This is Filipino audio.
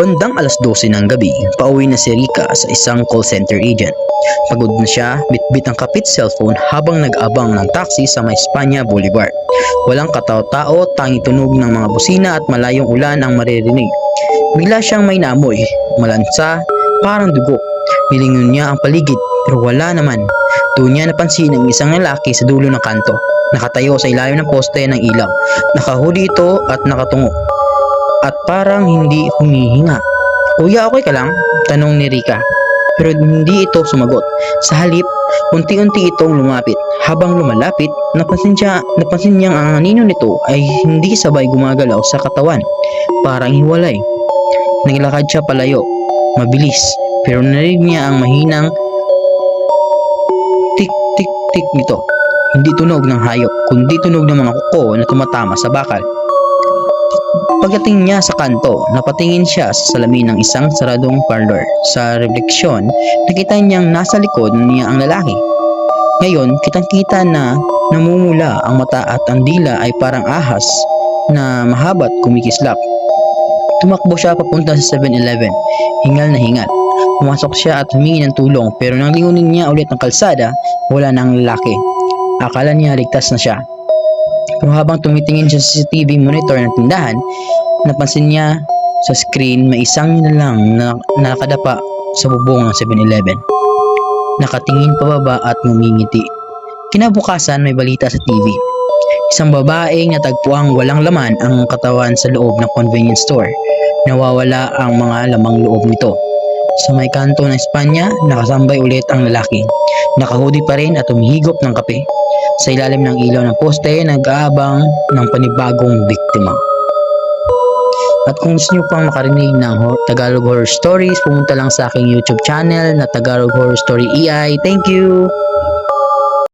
Bandang alas 12 ng gabi, pauwi na si Rika sa isang call center agent. Pagod na siya, bitbit ang kapit cellphone habang nag-abang ng taxi sa may Espanya Boulevard. Walang katao-tao, tanging tunog ng mga busina at malayong ulan ang maririnig. Bigla siyang may naamoy, malansa, parang dugo. Nilingon niya ang paligid, pero wala naman. Doon niya napansin ang isang lalaki sa dulo ng kanto. Nakatayo sa ilalim ng poste ng ilaw. Nakahuli ito at nakatungo. At parang hindi humihinga. Kuya, okay ka lang? Tanong ni Rika. Pero hindi ito sumagot. Sa halip, unti-unti itong lumapit. Habang lumalapit, napansin, siya, napansin niyang ang anino nito ay hindi sabay gumagalaw sa katawan. Parang hiwalay. Naglakad siya palayo. Mabilis. Pero narinig niya ang mahinang tik-tik-tik nito. Hindi tunog ng hayop, kundi tunog ng mga kuko na tumatama sa bakal. Pagdating niya sa kanto, napatingin siya sa salamin ng isang saradong parlor. Sa refleksyon, nakita niyang nasa likod niya ang lalaki. Ngayon, kitang-kita na namumula ang mata at ang dila ay parang ahas na mahabat kumikislap. Tumakbo siya papunta sa 7-Eleven, hingal na hingal. Pumasok siya at humingi ng tulong pero nang lingunin niya ulit ang kalsada, wala nang lalaki. Akala niya ligtas na siya. Pero habang tumitingin siya sa CCTV monitor ng tindahan, napansin niya sa screen may isang nilalang na nakadapa sa bubong ng 7-Eleven. Nakatingin pababa at ngumingiti. Kinabukasan may balita sa TV. Isang babaeng natagpuang walang laman ang katawan sa loob ng convenience store. Nawawala ang mga lamang loob nito. Sa may kanto ng Espanya, nakasambay ulit ang lalaki. Nakahudi pa rin at humihigop ng kape. Sa ilalim ng ilaw ng poste, nag-aabang ng panibagong biktima. At kung gusto nyo pang makarinig ng Tagalog Horror Stories, pumunta lang sa aking YouTube channel na Tagalog Horror Story EI. Thank you!